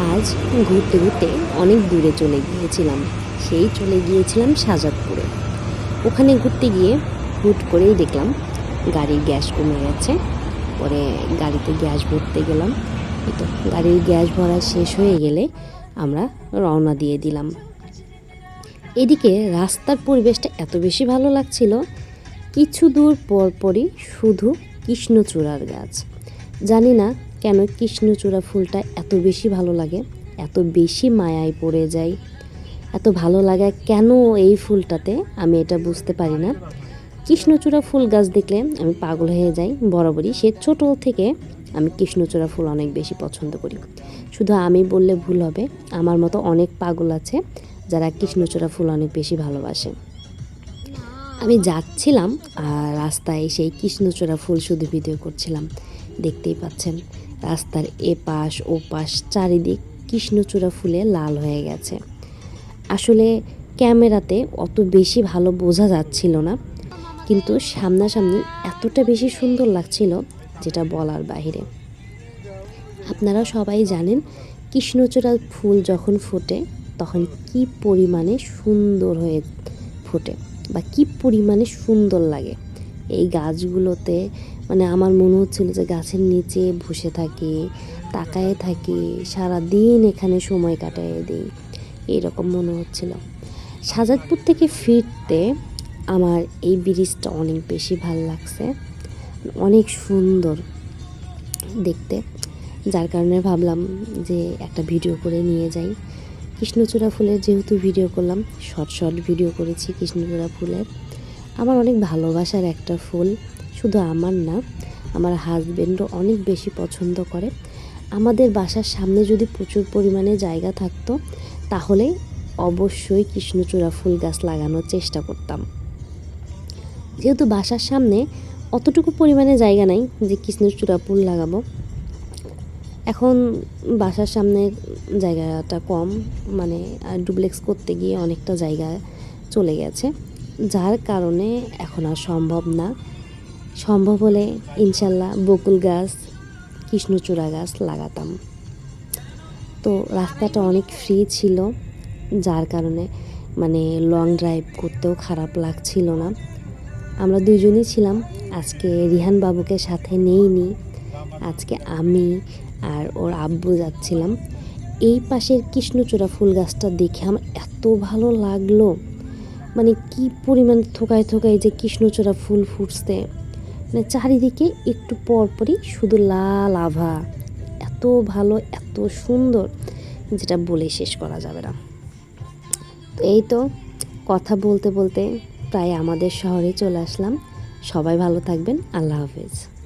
আজ ঘুরতে ঘুরতে অনেক দূরে চলে গিয়েছিলাম। সেই চলে গিয়েছিলাম সাজাদপুরে। ওখানে ঘুরতে গিয়ে হুট করেই দেখলাম গাড়ির গ্যাস কমে গেছে। পরে গাড়িতে গ্যাস ভরতে গেলাম। তো গাড়ির গ্যাস ভরা শেষ হয়ে গেলে আমরা রওনা দিয়ে দিলাম। এদিকে রাস্তার পরিবেশটা এত বেশি ভালো লাগছিল, কিছু দূর পরপরই শুধু কৃষ্ণচূড়ার গাছ। জানি না কেন কৃষ্ণচূড়া ফুলটা এত বেশি ভালো লাগে? এত বেশি মায়ায় পড়ে যায়? এত ভালো লাগে কেন এই ফুলটাতে? আমি এটা বুঝতে পারি না। কৃষ্ণচূড়া ফুল গাছ দেখলে আমি পাগল হয়ে যাই বরাবরই। সে ছোট থেকে আমি কৃষ্ণচূড়া ফুল অনেক বেশি পছন্দ করি। শুধু আমি বললে ভুল হবে। আমার মতো অনেক পাগল আছে যারা কৃষ্ণচূড়া ফুল অনেক বেশি ভালোবাসে। আমি যাচ্ছিলাম আর রাস্তায় সেই কৃষ্ণচূড়া ফুল শুধু ভিডিও করছিলাম। দেখতেই পাচ্ছেন, রাস্তার এ পাশ ও পাশ চারিদিক কৃষ্ণচূড়া ফুলে লাল হয়ে গেছে। আসলে ক্যামেরাতে অত বেশি ভালো বোঝা যাচ্ছিল না, কিন্তু সামনাসামনি এতটা বেশি সুন্দর লাগছিল যেটা বলার বাইরে আপনারা সবাই জানেন কৃষ্ণচূড়া ফুল যখন ফোটে, তখন কি পরিমাণে সুন্দর হয়ে ফোটে। বা কি পরিমাণে সুন্দর লাগে। এই গাছগুলোতে মানে আমার মনে হচ্ছিল যে গাছের নিচে বসে থাকি, তাকায়ে থাকি সারা দিন এখানে সময় কাটায় দিই, এরকম মনে হচ্ছিল। সাজাদপুর থেকে ফিরতে আমার এই ব্রিজটা অনেক বেশি ভালো লাগছে, অনেক সুন্দর দেখতে। যার কারণে ভাবলাম যে একটা ভিডিও করে নিয়ে যাই। কৃষ্ণচূড়া ফুলের যেহেতু ভিডিও করলাম, শর্ট শর্ট ভিডিও করেছি কৃষ্ণচূড়া ফুলের। আমার অনেক ভালোবাসার একটা ফুল, শুধু আমার না, আমার হাজবেন্ডও অনেক বেশি পছন্দ করে। আমাদের বাসার সামনে যদি প্রচুর পরিমাণে জায়গা থাকতো, তাহলে অবশ্যই কৃষ্ণচূড়া ফুল গাছ লাগানোর চেষ্টা করতাম। যেহেতু বাসার সামনে অতটুকু পরিমাণে জায়গা নাই যে কৃষ্ণচূড়া ফুল লাগাবো এখন বাসার সামনে জায়গাটা কম মানে ডুপ্লেক্স করতে গিয়ে অনেকটা জায়গা চলে গেছে। যার কারণে এখন আর সম্ভব না। সম্ভব হলে ইনশাল্লাহ বকুল গাছ, কৃষ্ণচূড়া গাছ লাগাতাম। তো রাস্তাটা অনেক ফ্রি ছিল, যার কারণে মানে লং ড্রাইভ করতেও খারাপ লাগছিল না। আমরা দুজনই ছিলাম। আজকে রিহান বাবুকে সাথে নেইনি। আজকে আমি আর ওর আব্বু যাচ্ছিলাম। এই পাশের কৃষ্ণচূড়া ফুল গাছটা দেখে আমার এত ভালো লাগল। মানে কি পরিমাণ থোকায় থোকায় যে কৃষ্ণচূড়া ফুল ফুটছে। মানে চারিদিকে একটু পরপরই শুধু লাল আভা। এত ভালো, এত সুন্দর, যেটা বলে শেষ করা যাবে না। তো এই তো কথা বলতে বলতে প্রায় আমাদের শহরে চলে আসলাম। সবাই ভালো থাকবেন। আল্লাহ হাফেজ।